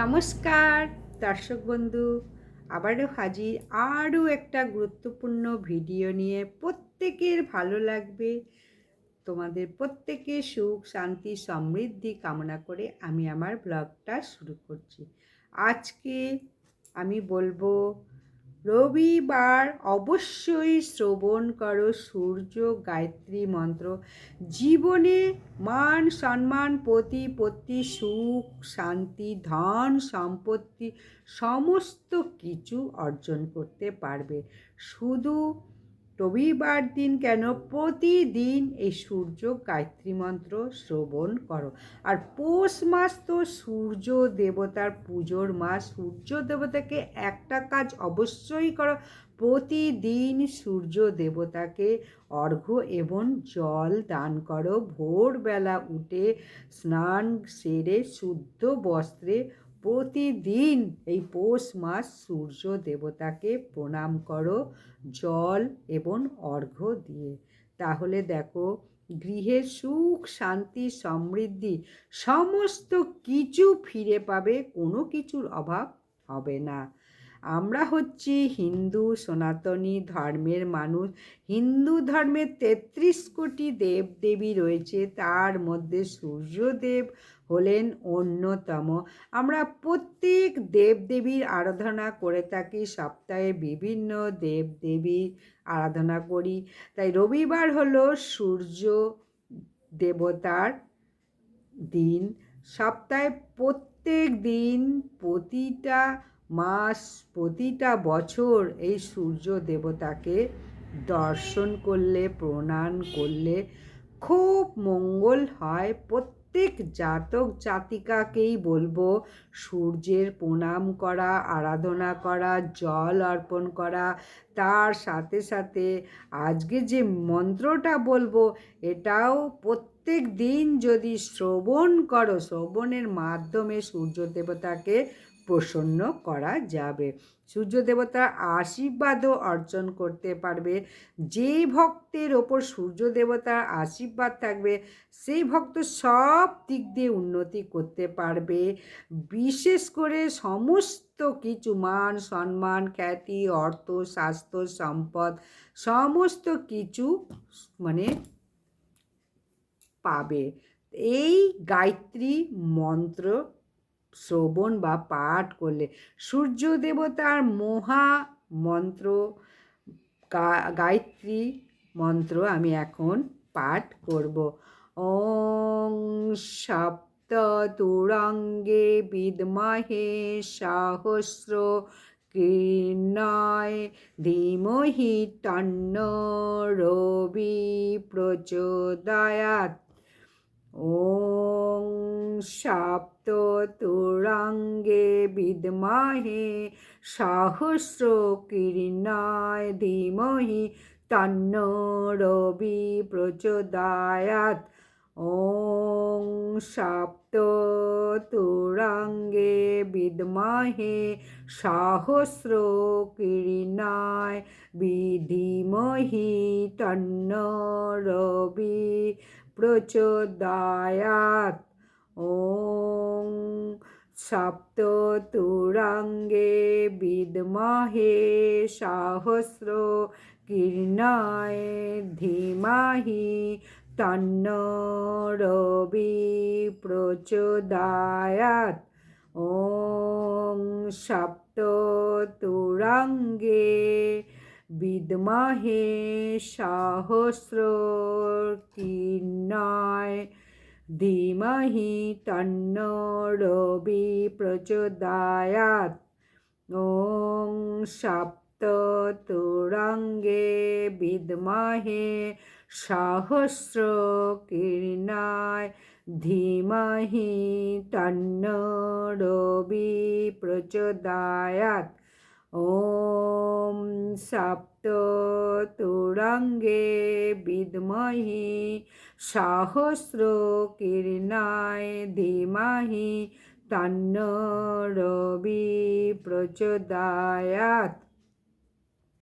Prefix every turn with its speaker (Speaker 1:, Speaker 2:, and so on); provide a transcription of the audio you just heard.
Speaker 1: নমস্কার, দর্শক বন্ধু। আবারও হাজির আরও একটা গুরুত্বপূর্ণ ভিডিও নিয়ে প্রত্যেকের ভালো লাগবে। তোমাদের প্রত্যেকের সুখ, শান্তি, সমৃদ্ধি কামনা করে আমি আমার ব্লগটা শুরু করছি। আজকে আমি বলব রবিবার অবশ্যই শ্রবণ করো সূর্য গায়ত্রী মন্ত্র। জীবনে মান সম্মান প্রতিপত্তি সুখ, শান্তি, ধন সম্পত্তি সমস্ত কিছু অর্জন করতে পারবে। শুধু রবিবার দিন কেন প্রতিদিন এই সূর্য গায়ত্রী মন্ত্র শ্রবণ করো? আর পৌষ মাস তো সূর্য দেবতার পুজোর মাস। সূর্য দেবতাকে একটা কাজ অবশ্যই করো। প্রতিদিন সূর্য দেবতাকে অর্ঘ্য এবং জল দান করো। ভোরবেলা উঠে স্নান সেরে শুদ্ধ বস্ত্রে প্রতিদিন এই পৌষ মাস সূর্য দেবতাকে প্রণাম করো, জল এবং অর্ঘ্য দিয়ে। তাহলে দেখো গৃহের সুখ, শান্তি, সমৃদ্ধি, সমস্ত কিছু ফিরে পাবে, কোনো কিছুর অভাব হবে না। আমরা হচ্ছি হিন্দু, সনাতনী ধর্মের মানুষ। হিন্দু ধর্মের তেত্রিশ কোটি দেব দেবী রয়েছে, তার মধ্যে সূর্যদেব হলেন অন্যতম। আমরা প্রত্যেক দেবদেবীর আরাধনা করে থাকি, সপ্তাহে বিভিন্ন দেবদেবীর আরাধনা করি। তাই রবিবার হলো সূর্য দেবতার দিন। সপ্তাহে প্রত্যেক দিন প্রতিটা মাস প্রতিটা বছর এই সূর্য দেবতাকে দর্শন করলে, প্রণাম করলে খুব মঙ্গল হয়। প্রত্যেক জাতক জাতিকাকেই বলব, সূর্যের প্রণাম করা, আরাধনা করা, জল অর্পণ করা। তার সাথে সাথে আজকে যে মন্ত্রটা বলব, এটাও প্রত্যেক দিন যদি শ্রবণ করো, শ্রবণের মাধ্যমে সূর্য দেবতাকে প্রসন্ন করা যাবে। সূর্য দেবতার আশীর্বাদও অর্জন করতে পারবে। যেই ভক্তের ওপর সূর্য দেবতার আশীর্বাদ থাকবে, সেই ভক্ত সব দিক দিয়ে উন্নতি করতে পারবে। বিশেষ করে সমস্ত কিছু, মান সম্মান, খ্যাতি, অর্থ, স্বাস্থ্য, সম্পদ, সমস্ত কিছু মানে পাবে। এই গায়ত্রী মন্ত্র শ্রবণ বা পাঠ করলে সূর্য দেবতার মহা মন্ত্র গায়ত্রী মন্ত্র আমি এখন পাঠ করব। ওং সপ্ত তুরঙ্গে বিদ্মহে সহস্র কীর্ণয় ধীমহি তন্ন রবি প্রচোদয়াত ॐ सप्ततुरङ्गे विद्महे सहस्रकिरणाय धीमहि तन्नो रवि प्रचोदयात् ॐ सप्ततुरङ्गे विद्महे सहस्रकिरणाय विधिमहि तन्नो रवि প্রচোদয়াত ওং সপ্ততুরঙ্গে বিদ্মহে সহস্র কীর্ণায় ধীমাহি তন্ন রবি প্রচোদয়াত ওং সপ্ততুরঙ্গে বিদ্মহে সহস্র কীর্ণায় ধীমহি তন্ন রবি প্রচোদয়াত ওং সপ্ত তুরঙ্গে বিদ্মহে সহস্র কীর্ণায় ধীমহি তন্ন রবি প্রচোদয়াত ॐ सप्ततुरङ्गे विद्महि सहस्रकिरणाय धीमहि तन्न रवि प्रचोदयात्